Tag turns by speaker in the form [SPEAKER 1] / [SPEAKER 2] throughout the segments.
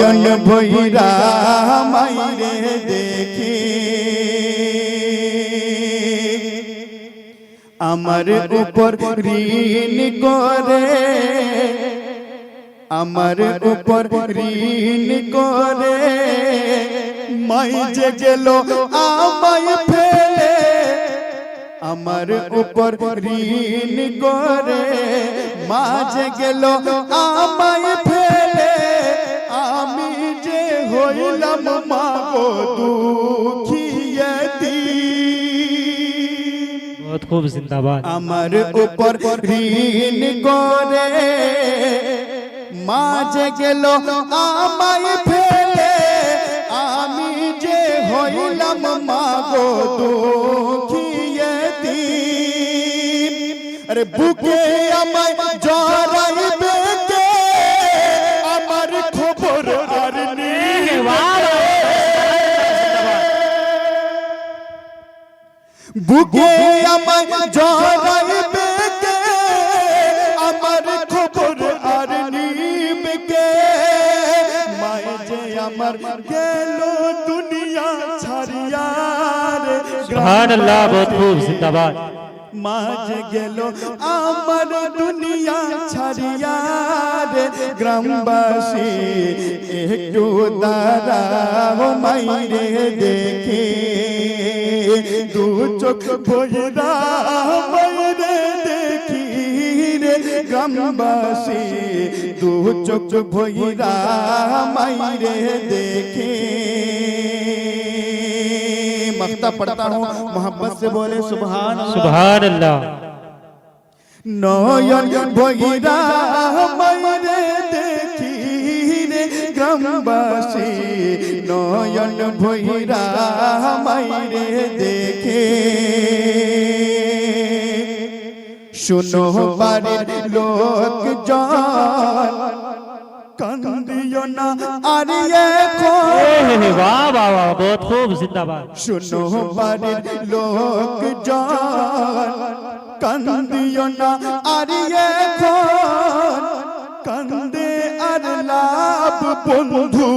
[SPEAKER 1] নয়ন ভৈরা মাইরে দেখি। আমার উপর ঋণ করে। আমার উপর ঋণ করে। মাই যে গেল আমায় ফেলে। আমার উপর ঋণ করে। মাঝে গেল আমায় হইলাম মা গো
[SPEAKER 2] দুখিয়ে বহুত খুব জিন্দাবাদ।
[SPEAKER 1] আমার উপর ঋণ করে মাঝে গেল আমায় ফেলে। আমি যে হইলাম মা গো দুখিয়ে আরে বুকে আমায় জড়াই বুকে আমার জড়াইবে কে আমার খবর আর নিবে কে মায়ে যে আমার গেল দুনিয়া ছাড়িয়া রে
[SPEAKER 2] সুবহানাল্লাহ বহুত খুব জিন্দাবাদ।
[SPEAKER 1] মাঝ গেল আমার দুনিয়া ছাড়িয়া রে গ্রামবাসী একটু দাঁড়াও মাইরে দেখে। দু চোখ ভৈরা মাইরে দেখি রে গ্রামবাসী দু চোখ ভৈরা মাইরে দেখে मख्ता पढ़ता हूँ मोहब्बत से बोले सुभान अल्लाह।
[SPEAKER 2] सुभान अल्लाह
[SPEAKER 1] নয়ন ভৈরা মাইরে দেখি রে গ্রামবাসী নয়ন ভৈরা মাইরে দেখে। শুনো বাড়ির লোক জন কান্দিও না আর এখন
[SPEAKER 2] বাহ বাহ বাহ বহুত খুব জিন্দাবাদ।
[SPEAKER 1] শুনো বাড়ির লোক জন কান্দিও না আর বন্ধু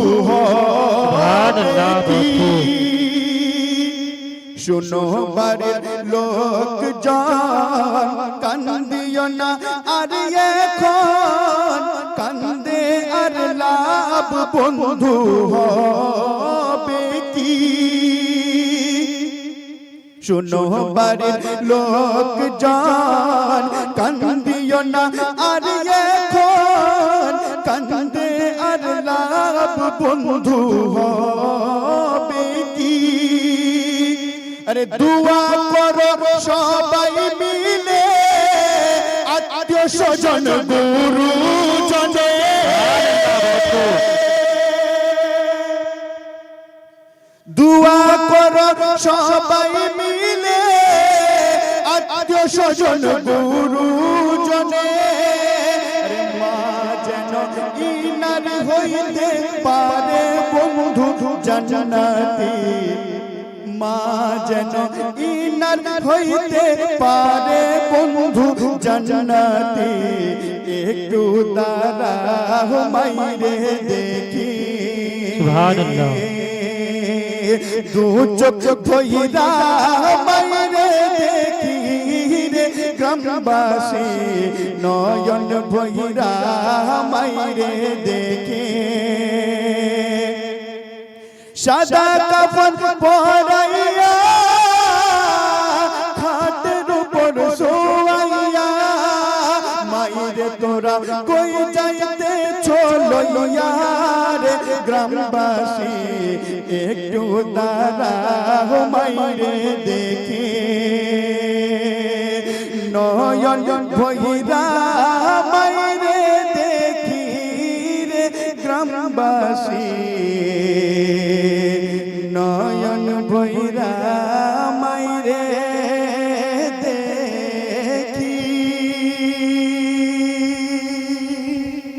[SPEAKER 1] শুনো বারে লোক যান কান্দিও না আর এখন কান্দে আর লাভ বন্ধু হবে কি? শুনো বারে লোক যান কান্দিও না বন্ধু হবে কি? আরে দুয়া করো সবাই মিলে, আত্মীয় স্বজন গুরু জনে দুয়া করো সবাই মিলে, আত্মীয় স্বজন, গুরু জান্নাতি মা যেন ইনার হইতে পারে বন্ধু জান্নাতি একটু তারা মাইরে দেখি।
[SPEAKER 2] সুবহানাল্লাহ।
[SPEAKER 1] দু চোখ ধইরা মাইরে দেখি রে গ্রামবাসী নয়ন ভইরা মাইরে দেখি। সাদা কাপড় পরাইয়া খাটের উপর শোয়াইয়া মাইরে তোরা কই যাইতে চলইয়া রে গ্রামবাসী একটু দাঁড়াও মাইরে দেখে। নয়ন ভৈরা বৈরা মাইরে